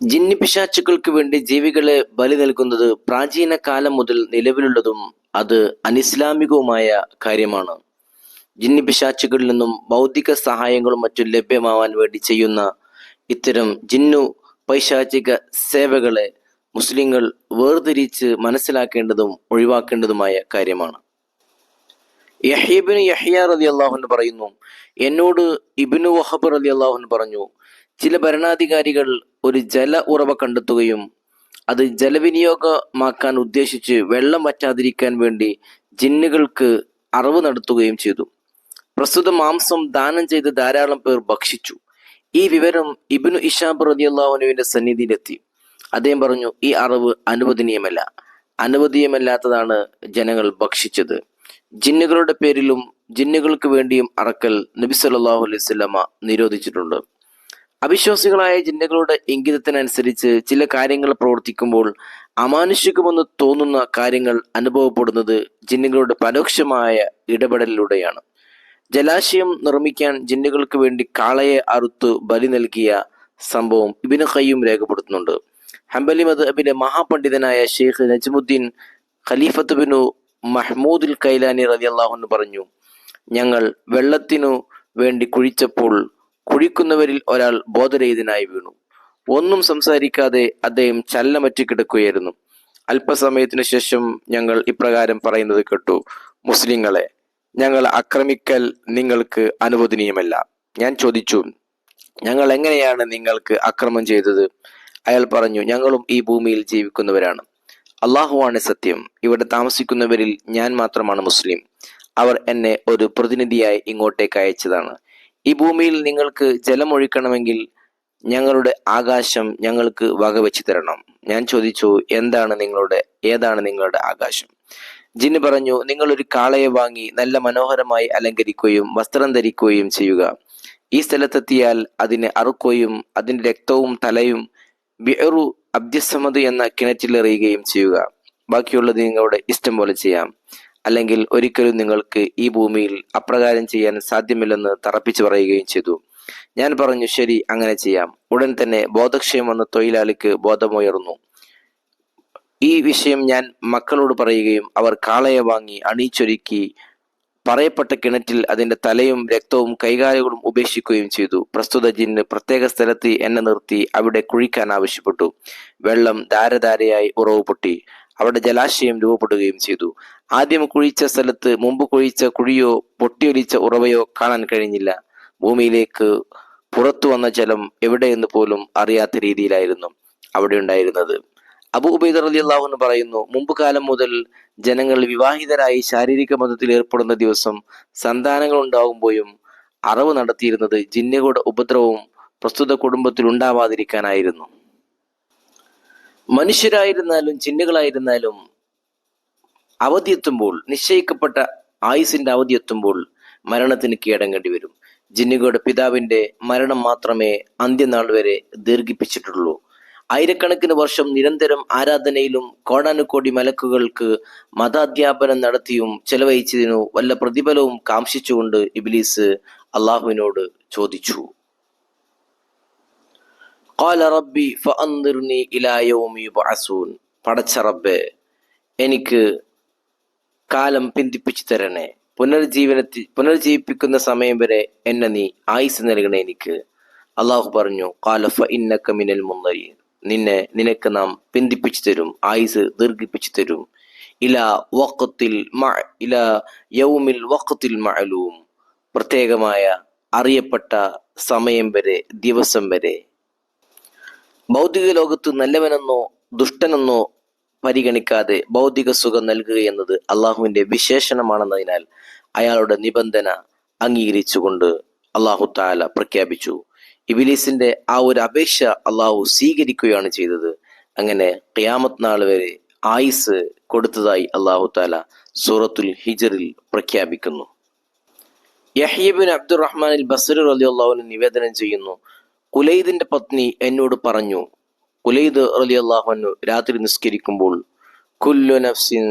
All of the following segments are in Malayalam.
ജിന്നി പിശാച്ചുക്കൾക്ക് വേണ്ടി ജീവികളെ ബലി നൽകുന്നത് പ്രാചീന കാലം മുതൽ നിലവിലുള്ളതും അത് അനിസ്ലാമികവുമായ കാര്യമാണ്. ജിന്നി പിശാച്ചുകളിൽ നിന്നും ഭൗതിക സഹായങ്ങളും മറ്റും ലഭ്യമാവാൻ വേണ്ടി ചെയ്യുന്ന ഇത്തരം ജിന്നു പൈശാചിക സേവകളെ മുസ്ലിങ്ങൾ വേർതിരിച്ച് മനസ്സിലാക്കേണ്ടതും ഒഴിവാക്കേണ്ടതുമായ കാര്യമാണ്. യഹീബിന് യഹിയ റതി അള്ളാഹുൻ പറയുന്നു എന്നോട് ഇബിനു വഹബ് റതി അള്ളാഹുൻ പറഞ്ഞു ചില ഭരണാധികാരികൾ ഒരു ജല ഉറവ കണ്ടെത്തുകയും അത് ജലവിനിയോഗമാക്കാൻ ഉദ്ദേശിച്ച് വെള്ളം വറ്റാതിരിക്കാൻ വേണ്ടി ജിന്നുകൾക്ക് അറിവ് നടത്തുകയും ചെയ്തു. പ്രസ്തുത മാംസം ദാനം ചെയ്ത് ധാരാളം പേർ ഭക്ഷിച്ചു. ഈ വിവരം ഇബിനു ഇഷാബ് റതിയുള്ളവനുവിന്റെ സന്നിധിയിലെത്തി. അദ്ദേഹം പറഞ്ഞു ഈ അറിവ് അനുവദനീയമല്ല. അനുവദീയമല്ലാത്തതാണ് ജനങ്ങൾ ഭക്ഷിച്ചത്. ജിന്നുകളുടെ പേരിലും ജിന്നുകൾക്ക് വേണ്ടിയും അറക്കൽ നബി സല്ലല്ലാഹു അലൈഹി വസല്ലമ നിരോധിച്ചിട്ടുണ്ട്. അവിശ്വാസികളായ ജിന്നകളുടെ ഇംഗിതത്തിനനുസരിച്ച് ചില കാര്യങ്ങൾ പ്രവർത്തിക്കുമ്പോൾ അമാനുഷികമെന്ന് തോന്നുന്ന കാര്യങ്ങൾ അനുഭവപ്പെടുന്നത് ജിന്നുകളുടെ പരോക്ഷമായ ഇടപെടലിലൂടെയാണ്. ജലാശയം നിർമ്മിക്കാൻ ജിന്നുകൾക്ക് വേണ്ടി കാളയെ അറുത്ത് ബലി നൽകിയ സംഭവം ഇബിന് ഖയ്യും രേഖപ്പെടുത്തുന്നുണ്ട്. ഹംബലി മദ്ഹബിലെ മഹാപണ്ഡിതനായ ഷെയ്ഖ് നജ്മുദ്ദീൻ ഖലീഫത്ത് ബിനു മഹ്മൂദുൽ കൈലാനി റളിയല്ലാഹു പറഞ്ഞു ഞങ്ങൾ വെള്ളത്തിനു വേണ്ടി കുഴിച്ചപ്പോൾ കുഴിക്കുന്നവരിൽ ഒരാൾ ബോധരഹിതനായി വീണു. ഒന്നും സംസാരിക്കാതെ അദ്ദേഹം ചല്ലമറ്റി കിടക്കുകയായിരുന്നു. അല്പസമയത്തിനു ശേഷം ഞങ്ങൾ ഇപ്രകാരം പറയുന്നത് കേട്ടു. മുസ്ലിങ്ങളെ ഞങ്ങൾ ആക്രമിക്കൽ നിങ്ങൾക്ക് അനുവദനീയമല്ല. ഞാൻ ചോദിച്ചു ഞങ്ങൾ എങ്ങനെയാണ് നിങ്ങൾക്ക് അക്രമം ചെയ്തത്? അയാൾ പറഞ്ഞു ഞങ്ങളും ഈ ഭൂമിയിൽ ജീവിക്കുന്നവരാണ്. അള്ളാഹുവാണ് സത്യം. ഇവിടെ താമസിക്കുന്നവരിൽ ഞാൻ മാത്രമാണ് മുസ്ലിം. അവർ എന്നെ ഒരു പ്രതിനിധിയായി ഇങ്ങോട്ടേക്ക് അയച്ചതാണ്. ഈ ഭൂമിയിൽ നിങ്ങൾക്ക് ജലമൊഴിക്കണമെങ്കിൽ ഞങ്ങളുടെ ആകാശം ഞങ്ങൾക്ക് വകവെച്ച് തരണം. ഞാൻ ചോദിച്ചു എന്താണ് നിങ്ങളുടെ ഏതാണ് നിങ്ങളുടെ ആകാശം? ജിന്ന് പറഞ്ഞു നിങ്ങൾ ഒരു കാളയെ വാങ്ങി നല്ല മനോഹരമായി അലങ്കരിക്കുകയും വസ്ത്രം ധരിക്കുകയും ചെയ്യുക. ഈ സ്ഥലത്തെത്തിയാൽ അതിനെ അറുക്കുകയും അതിന്റെ രക്തവും തലയും ബിഅറു അബ്ദുസമദ് എന്ന കിണറ്റിലെറിയുകയും ചെയ്യുക. ബാക്കിയുള്ളത് നിങ്ങളുടെ ഇഷ്ടം പോലെ ചെയ്യാം. അല്ലെങ്കിൽ ഒരിക്കലും നിങ്ങൾക്ക് ഈ ഭൂമിയിൽ അപ്രകാരം ചെയ്യാൻ സാധ്യമല്ലെന്ന് തറപ്പിച്ചു പറയുകയും ചെയ്തു. ഞാൻ പറഞ്ഞു ശരി അങ്ങനെ ചെയ്യാം. ഉടൻ തന്നെ ബോധക്ഷയം വന്ന തൊഴിലാളിക്ക് ബോധമുയർന്നു. ഈ വിഷയം ഞാൻ മക്കളോട് പറയുകയും അവർ കാളയെ വാങ്ങി അണിയിച്ചൊരുക്കി പറയപ്പെട്ട കിണറ്റിൽ അതിന്റെ തലയും രക്തവും കൈകാലുകളും ഉപേക്ഷിക്കുകയും ചെയ്തു. പ്രസ്തുത ജിന്ന് പ്രത്യേക സ്ഥലത്ത് എന്നെ നിർത്തി അവിടെ കുഴിക്കാൻ ആവശ്യപ്പെട്ടു. വെള്ളം ധാരധാരയായി ഉറവ് പൊട്ടി അവിടെ ജലാശയം രൂപപ്പെടുകയും ചെയ്തു. ആദ്യം കുഴിച്ച സ്ഥലത്ത് മുമ്പ് കുഴിച്ച കുഴിയോ പൊട്ടിയൊലിച്ച ഉറവയോ കാണാൻ കഴിഞ്ഞില്ല. ഭൂമിയിലേക്ക് പുറത്തു വന്ന ജലം എവിടെയെന്ന് പോലും അറിയാത്ത രീതിയിലായിരുന്നു അവിടെ ഉണ്ടായിരുന്നത്. അബു ഉബൈദ് റലി അള്ളാഹുന്ന് പറയുന്നു മുമ്പ് കാലം മുതൽ ജനങ്ങൾ വിവാഹിതരായി ശാരീരിക ബന്ധത്തിൽ ഏർപ്പെടുന്ന ദിവസം സന്താനങ്ങൾ ഉണ്ടാകുമ്പോഴും അറിവ് നടത്തിയിരുന്നത് ജിന്നുകളുടെ ഉപദ്രവവും പ്രസ്തുത കുടുംബത്തിൽ ഉണ്ടാവാതിരിക്കാനായിരുന്നു. മനുഷ്യരായിരുന്നാലും ജിന്നുകളായിരുന്നാലും അവധി എത്തുമ്പോൾ നിശ്ചയിക്കപ്പെട്ട ആയുസിന്റെ അവധി എത്തുമ്പോൾ മരണത്തിന് കീഴടങ്ങേണ്ടി വരും. ജിന്നുകളുടെ പിതാവിന്റെ മരണം മാത്രമേ അന്ത്യനാൾ വരെ ദീർഘിപ്പിച്ചിട്ടുള്ളൂ. ആയിരക്കണക്കിന് വർഷം നിരന്തരം ആരാധനയിലും കോടാനുകോടി മലക്കുകൾക്ക് മതാധ്യാപനം നടത്തിയും ചെലവഴിച്ചതിനു വല്ല പ്രതിഫലവും കാംക്ഷിച്ചുകൊണ്ട് ഇബിലീസ് അള്ളാഹുവിനോട് ചോദിച്ചു. കാല റബ്ബി ഫഅന്തിർനി ഇലാ യൗമി യുബ്അസൂൻ. പടച്ച റബ്ബേ എനിക്ക് കാലം പിന്തിപ്പിച്ചു തരണേ. പുനർജീവനത്തിൽ പുനർജീവിപ്പിക്കുന്ന സമയം വരെ എന്നെ നീ ആയുസ് നൽകണേ എനിക്ക്. അള്ളാഹു പറഞ്ഞു കാലഫ ഇന്നക്ക മിനൽ മുന്നറി നിന്നെ നിനക്ക് നാം പിന്തിപ്പിച്ചു തരും ആയുസ് ദീർഘിപ്പിച്ചു തരും. ഇല വക്കത്തിൽ ഇല യൗമിൽ വക്കത്തിൽ മഴലും പ്രത്യേകമായ അറിയപ്പെട്ട സമയം വരെ ദിവസം വരെ ഭൗതിക ലോകത്ത് നല്ലവനെന്നോ ദുഷ്ടനെന്നോ പരിഗണിക്കാതെ ഭൗതിക സുഖം നൽകുക എന്നത് അള്ളാഹുവിന്റെ വിശേഷണമാണെന്നതിനാൽ അയാളുടെ നിബന്ധന അംഗീകരിച്ചുകൊണ്ട് അള്ളാഹു താല പ്രഖ്യാപിച്ചു. ഇബിലീസിന്റെ ആ ഒരു അപേക്ഷ അള്ളാഹു സ്വീകരിക്കുകയാണ് ചെയ്തത്. അങ്ങനെ ഖിയാമത്ത് നാൾ വരെ ആയുസ് കൊടുത്തതായി അള്ളാഹു താല സൂറത്തുൽ ഹിജറിൽ പ്രഖ്യാപിക്കുന്നു. യഹീബിൻ അബ്ദുറഹ്മാൻ ബസർ അലി അള്ളാഹുവിന് നിവേദനം ചെയ്യുന്നു കുലൈദിന്റെ പത്നി എന്നോട് പറഞ്ഞു കുലൈദ് അലി അള്ളാഹുനു രാത്രി നിസ്കരിക്കുമ്പോൾ കുല്ലു നഫ്സിൻ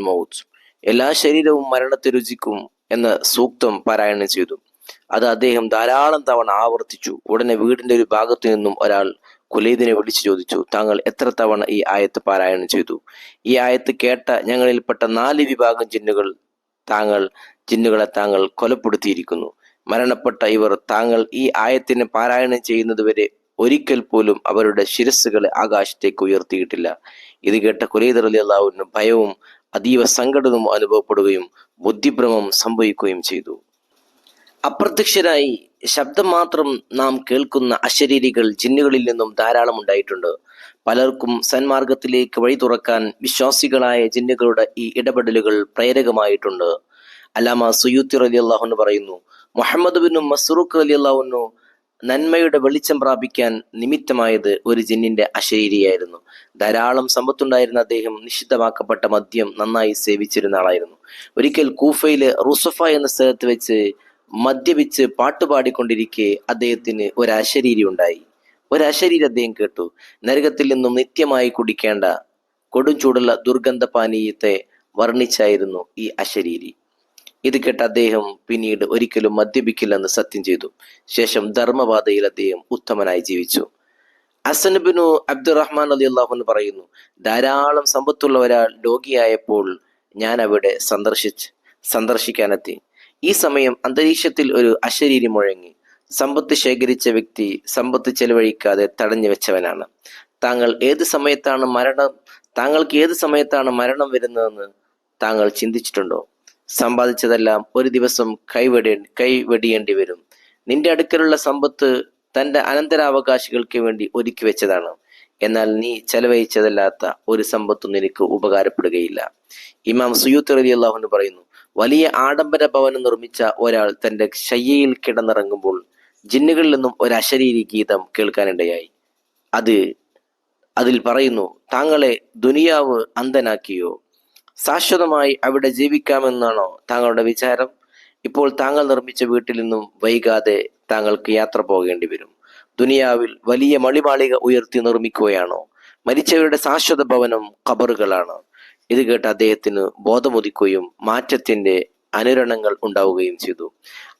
മൗത്ത്. എല്ലാ ശരീരവും മരണത്തെ രുചിക്കും എന്ന സൂക്തം പാരായണം ചെയ്തു. അത് അദ്ദേഹം ധാരാളം തവണ ആവർത്തിച്ചു. ഉടനെ വീടിന്റെ ഒരു ഭാഗത്തു നിന്നും ഒരാൾ കുലൈദിനെ വിളിച്ചു ചോദിച്ചു താങ്കൾ എത്ര തവണ ഈ ആയത്ത് പാരായണം ചെയ്തു? ഈ ആയത്ത് കേട്ട ഞങ്ങളിൽപ്പെട്ട നാല് വിഭാഗം ജിന്നുകൾ താങ്കൾ ജിന്നുകളെ താങ്കൾ കൊലപ്പെടുത്തിയിരിക്കുന്നു. മരണപ്പെട്ട ഇവർ താങ്കൾ ഈ ആയത്തിന് പാരായണം ചെയ്യുന്നതുവരെ ഒരിക്കൽ പോലും അവരുടെ ശിരസ്സുകളെ ആകാശത്തേക്ക് ഉയർത്തിയിട്ടില്ല. ഇത് കേട്ട കുലൈദർ അലി അള്ളാഹുവിന് ഭയവും അതീവ സങ്കടവും അനുഭവപ്പെടുകയും ബുദ്ധിഭ്രമം സംഭവിക്കുകയും ചെയ്തു. അപ്രത്യക്ഷരായി ശബ്ദം മാത്രം നാം കേൾക്കുന്ന അശരീരികൾ ജിന്നുകളിൽ നിന്നും ധാരാളം ഉണ്ടായിട്ടുണ്ട്. പലർക്കും സന്മാർഗത്തിലേക്ക് വഴി തുറക്കാൻ വിശ്വാസികളായ ജിന്നുകളുടെ ഈ ഇടപെടലുകൾ പ്രേരകമായിട്ടുണ്ട്. അലാമ സുയൂത്തി റലി അള്ളാഹുന്ന് പറയുന്നു മുഹമ്മദ് ബിൻ മസ്റൂഖ് അലി അള്ളാഹുന്നു നന്മയുടെ വെളിച്ചം പ്രാപിക്കാൻ നിമിത്തമായത് ഒരു ജിന്നിന്റെ അശരീരിയായിരുന്നു. ധാരാളം സമ്പത്തുണ്ടായിരുന്ന അദ്ദേഹം നിഷിദ്ധമാക്കപ്പെട്ട മദ്യം നന്നായി സേവിച്ചിരുന്ന ആളായിരുന്നു. ഒരിക്കൽ കൂഫയിലെ റുസഫ എന്ന സ്ഥലത്ത് വെച്ച് മദ്യപിച്ച് പാട്ടുപാടിക്കൊണ്ടിരിക്കെ അദ്ദേഹത്തിന് ഒരു അശരീരി ഉണ്ടായി. ഒരു അശരീരി അദ്ദേഹം കേട്ടു. നരകത്തിൽ നിന്നും നിത്യമായി കുടിക്കേണ്ട കൊടും ചൂടുള്ള ദുർഗന്ധ പാനീയത്തെ വർണിച്ചായിരുന്നു ഈ അശരീരി. ഇത് കേട്ട അദ്ദേഹം പിന്നീട് ഒരിക്കലും മദ്യപിക്കില്ലെന്ന് സത്യം ചെയ്തു. ശേഷം ധർമ്മപാതയിൽ അദ്ദേഹം ഉത്തമനായി ജീവിച്ചു. അസനബിനു അബ്ദുറഹ്മാൻ അലി അള്ളാഹുന്ന് പറയുന്നു ധാരാളം സമ്പത്തുള്ള ഒരാൾ രോഗിയായപ്പോൾ ഞാൻ അവിടെ സന്ദർശിച്ച് സന്ദർശിക്കാനെത്തി. ഈ സമയം അന്തരീക്ഷത്തിൽ ഒരു അശരീരി മുഴങ്ങി. സമ്പത്ത് ശേഖരിച്ച വ്യക്തി സമ്പത്ത് ചെലവഴിക്കാതെ തടഞ്ഞു വെച്ചവനാണ്. താങ്കൾ ഏത് സമയത്താണ് മരണം താങ്കൾക്ക് ഏത് സമയത്താണ് മരണം വരുന്നതെന്ന് താങ്കൾ ചിന്തിച്ചിട്ടുണ്ടോ? സമ്പാദിച്ചതെല്ലാം ഒരു ദിവസം കൈവെടി കൈവെടിയേണ്ടി വരും. നിന്റെ അടുക്കലുള്ള സമ്പത്ത് തന്റെ അനന്തരാവകാശികൾക്ക് വേണ്ടി ഒരുക്കി വെച്ചതാണ്. എന്നാൽ നീ ചെലവഴിച്ചതല്ലാത്ത ഒരു സമ്പത്തും നിനക്ക് ഉപകാരപ്പെടുകയില്ല. ഇമാം സുയൂത്ത് റലി അള്ളാഹുന്ന് പറയുന്നു വലിയ ആഡംബര ഭവനം നിർമ്മിച്ച ഒരാൾ തന്റെ ശയ്യയിൽ കിടന്നിറങ്ങുമ്പോൾ ജിന്നുകളിൽ നിന്നും ഒരു അശരീരി ഗീതം കേൾക്കാനിടയായി. അത് അതിൽ പറയുന്നു താങ്കളെ ദുനിയാവ് അന്ധനാക്കിയോ? ശാശ്വതമായി അവിടെ ജീവിക്കാമെന്നാണോ താങ്കളുടെ വിചാരം? ഇപ്പോൾ താങ്കൾ നിർമ്മിച്ച വീട്ടിൽ നിന്നും വൈകാതെ താങ്കൾക്ക് യാത്ര പോകേണ്ടി വരും. ദുനിയാവിൽ വലിയ മണിമാളിക ഉയർത്തി നിർമ്മിക്കുകയാണോ? മരിച്ചവരുടെ ശാശ്വത ഭവനം ഖബറുകളാണ്. ഇത് കേട്ട് അദ്ദേഹത്തിന് ബോധമുദിക്കുകയും മാറ്റത്തിന്റെ അനുരണങ്ങൾ ഉണ്ടാവുകയും ചെയ്തു.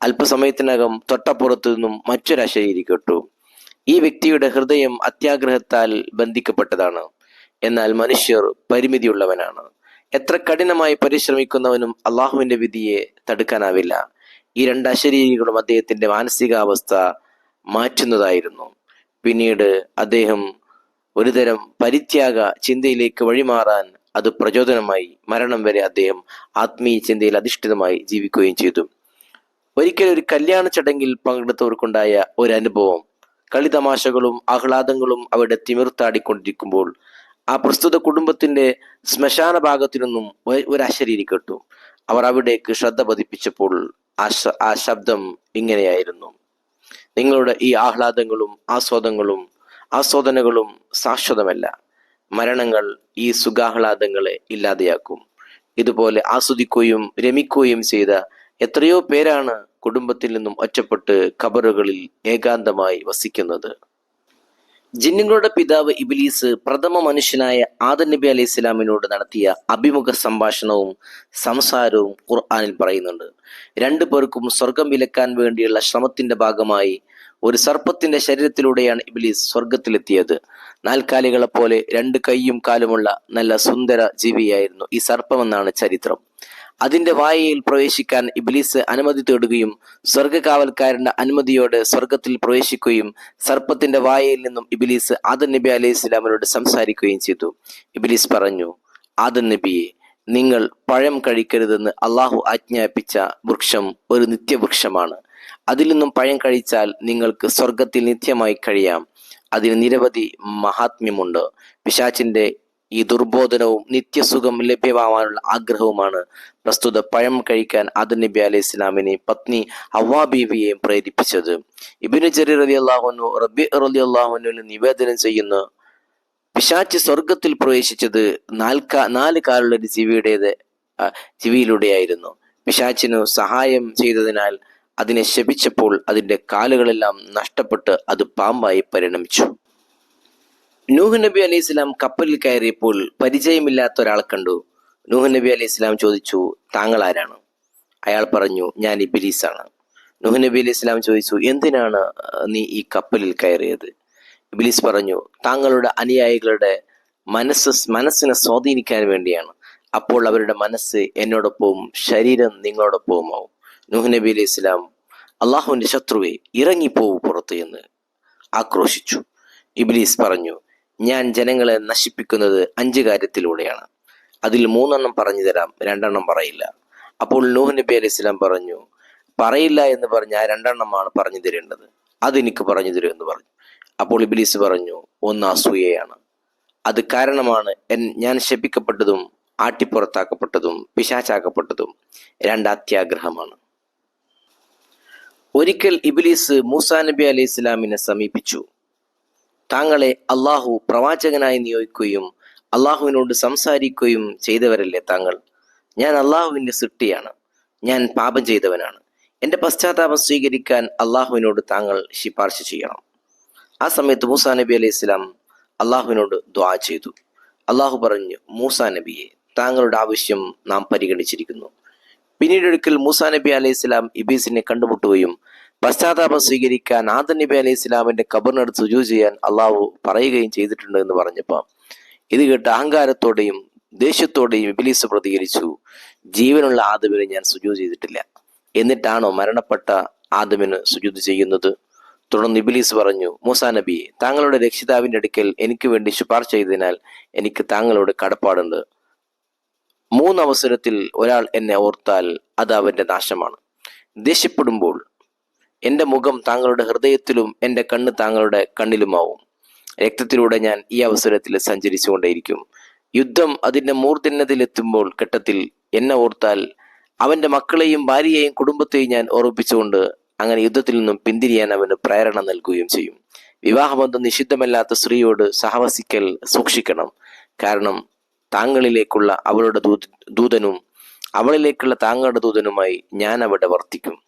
അല്പസമയത്തിനകം തൊട്ടപ്പുറത്തു നിന്നും മറ്റൊരു അശരീരി കേട്ടു. ഈ വ്യക്തിയുടെ ഹൃദയം അത്യാഗ്രഹത്താൽ ബന്ധിക്കപ്പെട്ടതാണ്. എന്നാൽ മനുഷ്യർ പരിമിതിയുള്ളവനാണ്. എത്ര കഠിനമായി പരിശ്രമിക്കുന്നവനും അള്ളാഹുവിന്റെ വിധിയെ തടുക്കാനാവില്ല. ഈ രണ്ട് അശരീരികളും അദ്ദേഹത്തിന്റെ മാനസികാവസ്ഥ മാറ്റുന്നതായിരുന്നു. പിന്നീട് അദ്ദേഹം ഒരുതരം പരിത്യാഗ ചിന്തയിലേക്ക് വഴിമാറാൻ അത് പ്രചോദനമായി മരണം വരെ അദ്ദേഹം ആത്മീയ ചിന്തയിൽ അധിഷ്ഠിതമായി ജീവിക്കുകയും ചെയ്തു. ഒരിക്കൽ ഒരു കല്യാണ ചടങ്ങിൽ പങ്കെടുത്തവർക്കുണ്ടായ ഒരു അനുഭവം കളിതമാശകളും ആഹ്ലാദങ്ങളും അവിടെ തിമിർത്താടിക്കൊണ്ടിരിക്കുമ്പോൾ ആ പ്രസ്തുത കുടുംബത്തിന്റെ ശ്മശാന ഭാഗത്തു നിന്നും ഒരു അശരീരി കേട്ടു. അവർ അവിടേക്ക് ശ്രദ്ധ പതിപ്പിച്ചപ്പോൾ ആ ശബ്ദം ഇങ്ങനെയായിരുന്നു. നിങ്ങളുടെ ഈ ആഹ്ലാദങ്ങളും ആസ്വാദങ്ങളും ആസ്വാദനകളും ശാശ്വതമല്ല. മരണങ്ങൾ ഈ സുഖാഹ്ലാദങ്ങളെ ഇല്ലാതെയാക്കും. ഇതുപോലെ ആസ്വദിക്കുകയും രമിക്കുകയും ചെയ്ത എത്രയോ പേരാണ് കുടുംബത്തിൽ നിന്നും ഒറ്റപ്പെട്ട് ഖബറുകളിൽ ഏകാന്തമായി വസിക്കുന്നത്. ജിന്നുകളുടെ പിതാവ് ഇബിലീസ് പ്രഥമ മനുഷ്യനായ ആദൻ നബി അലൈഹി ഇസ്ലാമിനോട് നടത്തിയ അഭിമുഖ സംഭാഷണവും സംസാരവും ഖുർആാനിൽ പറയുന്നുണ്ട്. രണ്ടു പേർക്കും സ്വർഗം വിലക്കാൻ വേണ്ടിയുള്ള ശ്രമത്തിന്റെ ഭാഗമായി ഒരു സർപ്പത്തിന്റെ ശരീരത്തിലൂടെയാണ് ഇബിലീസ് സ്വർഗത്തിലെത്തിയത് നാൽക്കാലികളെ പോലെ രണ്ട് കൈയും കാലുമുള്ള നല്ല സുന്ദര ജീവിയായിരുന്നു ഈ സർപ്പമെന്നാണ് ചരിത്രം. അതിന്റെ വായയിൽ പ്രവേശിക്കാൻ ഇബ്ലീസ് അനുമതി തേടുകയും സ്വർഗകാവൽക്കാരന്റെ അനുമതിയോടെ സ്വർഗത്തിൽ പ്രവേശിക്കുകയും സർപ്പത്തിന്റെ വായയിൽ നിന്നും ഇബ്ലീസ് ആദൻ നബി അലൈഹി സ്വലാമിനോട് സംസാരിക്കുകയും ചെയ്തു. ഇബ്ലീസ് പറഞ്ഞു ആദൻ നബിയെ നിങ്ങൾ പഴം കഴിക്കരുതെന്ന് അള്ളാഹു ആജ്ഞാപിച്ച വൃക്ഷം ഒരു നിത്യവൃക്ഷമാണ്. അതിൽ നിന്നും പഴം കഴിച്ചാൽ നിങ്ങൾക്ക് സ്വർഗത്തിൽ നിത്യമായി കഴിയാം. അതിന് നിരവധി മഹാത്മ്യമുണ്ട്. പിശാച്ചിന്റെ ഈ ദുർബോധനവും നിത്യസുഖം ലഭ്യമാവാനുള്ള ആഗ്രഹവുമാണ്. പ്രസ്തുത പഴം കഴിക്കാൻ അദൻ നബി അലൈഹി ഇസ്ലാമിനെ പത്നി അവ്വാ ബീവിയെയും പ്രേരിപ്പിച്ചത്. ഇബിന് ജരീർ അലി അള്ളാഹുനു റബി അലി അള്ളാഹുനുവിന് നിവേദനം ചെയ്യുന്ന പിശാച്ച് സ്വർഗത്തിൽ പ്രവേശിച്ചത് നാൽക്കാ നാല് കാലുള്ള ഒരു ജീവിയുടേത് ജീവിയിലൂടെയായിരുന്നു. പിശാച്ചിനു സഹായം ചെയ്തതിനാൽ അതിനെ ശപിച്ചപ്പോൾ അതിന്റെ കാലുകളെല്ലാം നഷ്ടപ്പെട്ട് അത് പാമ്പായി പരിണമിച്ചു. നൂഹ് നബി അലൈഹി ഇസ്ലാം കപ്പലിൽ കയറിയപ്പോൾ പരിചയമില്ലാത്ത ഒരാളെ കണ്ടു. നൂഹ് നബി അലൈഹി ഇസ്ലാം ചോദിച്ചു താങ്കൾ ആരാണ്? അയാൾ പറഞ്ഞു ഞാൻ ഇബിലീസാണ്. നൂഹ് നബി അലൈഹി ഇസ്ലാം ചോദിച്ചു എന്തിനാണ് നീ ഈ കപ്പലിൽ കയറിയത്? ഇബിലീസ് പറഞ്ഞു താങ്കളുടെ അനുയായികളുടെ മനസ്സ് മനസ്സിനെ സ്വാധീനിക്കാൻ വേണ്ടിയാണ്. അപ്പോൾ അവരുടെ മനസ്സ് എന്നോടൊപ്പവും ശരീരം നിങ്ങളോടൊപ്പവും ആവും നൂഹ് നബി അലൈഹി ഇസ്ലാം അള്ളാഹുവിന്റെ ശത്രുവെ ഇറങ്ങിപ്പോവൂ പുറത്ത് എന്ന് ആക്രോശിച്ചു. ഇബ്ലീസ് പറഞ്ഞു ഞാൻ ജനങ്ങളെ നശിപ്പിക്കുന്നത് അഞ്ച് കാര്യത്തിലൂടെയാണ്. അതിൽ മൂന്നെണ്ണം പറഞ്ഞു തരാം രണ്ടെണ്ണം പറയില്ല. അപ്പോൾ നൂഹ് നബി അലൈഹി ഇസ്ലാം പറഞ്ഞു പറയില്ല എന്ന് പറഞ്ഞ ആ രണ്ടെണ്ണമാണ് പറഞ്ഞു തരേണ്ടത്. അതെനിക്ക് പറഞ്ഞു തരും എന്ന് പറഞ്ഞു. അപ്പോൾ ഇബ്ലീസ് പറഞ്ഞു ഒന്ന് അസൂയയാണ്. അത് കാരണമാണ് എൻ ഞാൻ ശപിക്കപ്പെട്ടതും ആട്ടിപ്പുറത്താക്കപ്പെട്ടതും പിശാചാക്കപ്പെട്ടതും രണ്ട് അത്യാഗ്രഹമാണ്. ഒരിക്കൽ ഇബിലീസ് മൂസാ നബി അലൈഹി ഇസ്ലാമിനെ സമീപിച്ചു. താങ്കളെ അള്ളാഹു പ്രവാചകനായി നിയോഗിക്കുകയും അള്ളാഹുവിനോട് സംസാരിക്കുകയും ചെയ്തവരല്ലേ താങ്കൾ? ഞാൻ അള്ളാഹുവിന്റെ സൃഷ്ടിയാണ്. ഞാൻ പാപം ചെയ്തവനാണ്. എന്റെ പശ്ചാത്താപം സ്വീകരിക്കാൻ അള്ളാഹുവിനോട് താങ്കൾ ശിപാർശ ചെയ്യണം. ആ സമയത്ത് മൂസാ നബി അലൈഹി ഇസ്ലാം അള്ളാഹുവിനോട് ദ്വാ ചെയ്തു. അള്ളാഹു പറഞ്ഞു മൂസാ നബിയെ താങ്കളുടെ ആവശ്യം നാം പരിഗണിച്ചിരിക്കുന്നു. പിന്നീട് ഒരിക്കൽ മൂസാ നബി അലൈഹി ഇസ്ലാം ഇബീസിനെ കണ്ടുമുട്ടുകയും പശ്ചാത്താപം സ്വീകരിക്കാൻ ആദൻ നബി അലൈഹി ഇസ്ലാമിന്റെ കബറിനടുത്ത് സുജു ചെയ്യാൻ അള്ളാഹു പറയുകയും ചെയ്തിട്ടുണ്ട് എന്ന് പറഞ്ഞപ്പോൾ ഇത് കേട്ട് അഹങ്കാരത്തോടെയും ദേഷ്യത്തോടെയും ഇബിലീസ് പ്രതികരിച്ചു. ജീവനുള്ള ആദമിന് ഞാൻ സുജു ചെയ്തിട്ടില്ല. എന്നിട്ടാണോ മരണപ്പെട്ട ആദമിന് സുജൂത് ചെയ്യുന്നത്? തുടർന്ന് ഇബിലീസ് പറഞ്ഞു മൂസാ നബി താങ്കളുടെ രക്ഷിതാവിന്റെ അടുക്കൽ എനിക്ക് വേണ്ടി ശുപാർശ ചെയ്തതിനാൽ എനിക്ക് താങ്കളോട് കടപ്പാടുണ്ട്. മൂന്നവസരത്തിൽ ഒരാൾ എന്നെ ഓർത്താൽ അത് അവന്റെ നാശമാണ്. ദേഷ്യപ്പെടുമ്പോൾ എന്റെ മുഖം താങ്കളുടെ ഹൃദയത്തിലും എന്റെ കണ്ണ് താങ്കളുടെ കണ്ണിലുമാവും. രക്തത്തിലൂടെ ഞാൻ ഈ അവസരത്തിൽ സഞ്ചരിച്ചുകൊണ്ടേയിരിക്കും. യുദ്ധം അതിന്റെ മൂർധന്യതയിലെത്തുമ്പോൾ ഘട്ടത്തിൽ എന്നെ ഓർത്താൽ അവന്റെ മക്കളെയും ഭാര്യയെയും കുടുംബത്തെയും ഞാൻ ഓർമ്മിപ്പിച്ചുകൊണ്ട് അങ്ങനെ യുദ്ധത്തിൽ നിന്നും പിന്തിരിയാൻ അവന് പ്രേരണ നൽകുകയും ചെയ്യും. വിവാഹബന്ധം നിഷിദ്ധമല്ലാത്ത സ്ത്രീയോട് സഹവസിക്കൽ സൂക്ഷിക്കണം. കാരണം താങ്കളിലേക്കുള്ള അവളുടെ ദൂതനും അവളിലേക്കുള്ള താങ്കളുടെ ദൂതനുമായി ഞാൻ അവിടെ വർത്തിക്കും.